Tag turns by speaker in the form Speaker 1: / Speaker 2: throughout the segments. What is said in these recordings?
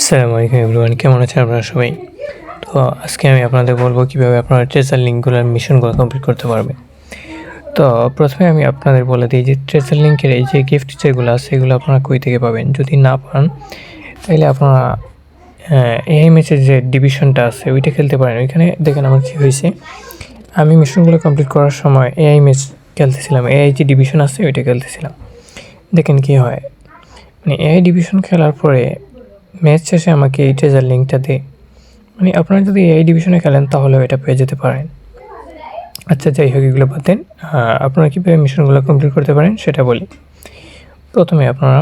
Speaker 1: আসসালামু আলাইকুম এভরিওয়ান, কেমন আছেন আপনারা সবাই? তো আজকে আমি আপনাদের বলব কীভাবে আপনারা ট্রেজার লিঙ্কগুলোর মিশনগুলো কমপ্লিট করতে পারবে তো প্রথমে আমি আপনাদের বলে দিই যে ট্রেজার লিঙ্কের এই যে গিফট যেগুলো আছে, এগুলো আপনারা কই থেকে পাবেন? যদি না পান, তাহলে আপনারা এআই ম্যাচের যে ডিভিশনটা আছে, ওইটা খেলতে পারেন। ওইখানে দেখেন আমার কী হয়েছে। আমি মিশনগুলো কমপ্লিট করার সময় এআই ম্যাচ খেলতেছিলাম। এআই যে ডিভিশন আছে, ওইটা খেলতেছিলাম। দেখেন কী হয়। মানে এআই ডিভিশন খেলার পরে ম্যাচ শেষে আমাকে এই ট্রেজার লিঙ্কটা দে। মানে আপনারা যদি এই ডিভিশনে খেলেন তাহলেও এটা পেয়ে যেতে পারেন। আচ্ছা যাই হোক, এগুলো বাদ দেন। আপনারা কীভাবে মিশনগুলো কমপ্লিট করতে পারেন, সেটা বলি। প্রথমে আপনারা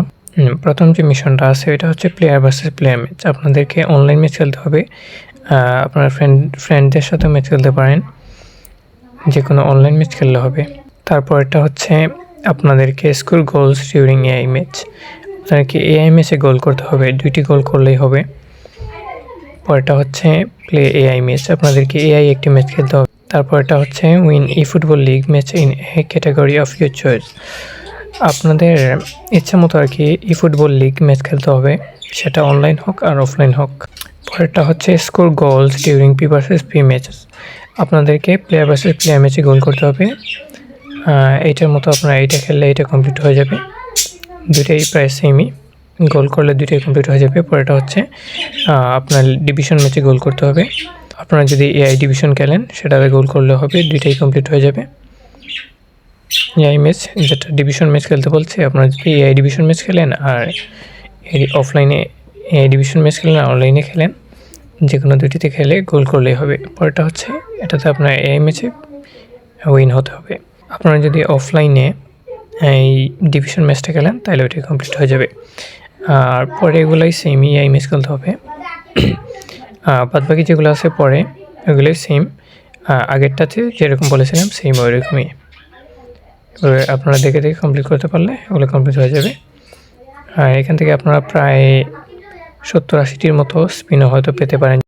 Speaker 1: প্রথম যে মিশনটা আছে, এটা হচ্ছে প্লেয়ার ভার্সেস প্লেয়ার ম্যাচ আপনাদেরকে অনলাইন ম্যাচ খেলতে হবে। আপনার ফ্রেন্ড ফ্রেন্ডদের সাথে ম্যাচ খেলতে পারেন। যে কোনো অনলাইন ম্যাচ খেললে হবে। তারপরটা হচ্ছে আপনাদেরকে score goals during AI match আপনাদেরকে এআই ম্যাচে গোল করতে হবে, দুইটি গোল করলেই হবে। পরেরটা হচ্ছে প্লে এআই ম্যাচ আপনাদেরকে এআই একটি ম্যাচ খেলতে হবে। তারপরটা হচ্ছে win eFootball league match in a category of your choice আপনাদের ইচ্ছা মতো আর কি ই ফুটবল লিগ ম্যাচ খেলতে হবে, সেটা অনলাইন হোক আর অফলাইন হোক। পরেরটা হচ্ছে score goals during P versus P matches আপনাদেরকে প্লেয়ার ভার্সেস প্লেয়ার ম্যাচে গোল করতে হবে। এইটার মতো আপনারা এইটা খেললে এটা কমপ্লিট হয়ে যাবে। দুটাই প্রায় সেমই গোল করলে দুইটাই কমপ্লিট হয়ে যাবে। পরেরটা হচ্ছে আপনার ডিভিশন ম্যাচে গোল করতে হবে। আপনারা যদি এআই ডিভিশন খেলেন, সেটাতে গোল করলে হবে, দুইটাই কমপ্লিট হয়ে যাবে। এআই ম্যাচ যেটা ডিভিশন ম্যাচ খেলতে বলছে, আপনারা যদি এআই ডিভিশন ম্যাচ খেলেন আর অফলাইনে এআই ডিভিশন ম্যাচ খেলেন আর অনলাইনে খেলেন যে কোনো দুইটিতে খেলে গোল করলেই হবে। পরেরটা হচ্ছে, এটাতে আপনার এআই ম্যাচে উইন হতে হবে। আপনারা যদি অফলাইনে এই ডিভিশন ম্যাচটা খেলেন তাহলে ওইটা কমপ্লিট হয়ে যাবে। আর পরে এগুলোই সেম এআই ম্যাচ খেলতে হবে। বাদ বাকি যেগুলো আছে পরে ওগুলোই সেম আগেরটাতে যেরকম বলেছিলাম সেম ওইরকমই। এবার আপনারা দেখে দেখে কমপ্লিট করতে পারলে ওগুলো কমপ্লিট হয়ে যাবে। আর এখান থেকে আপনারা প্রায় সত্তর আশিটির মতো স্পিনও হয়তো পেতে পারেন।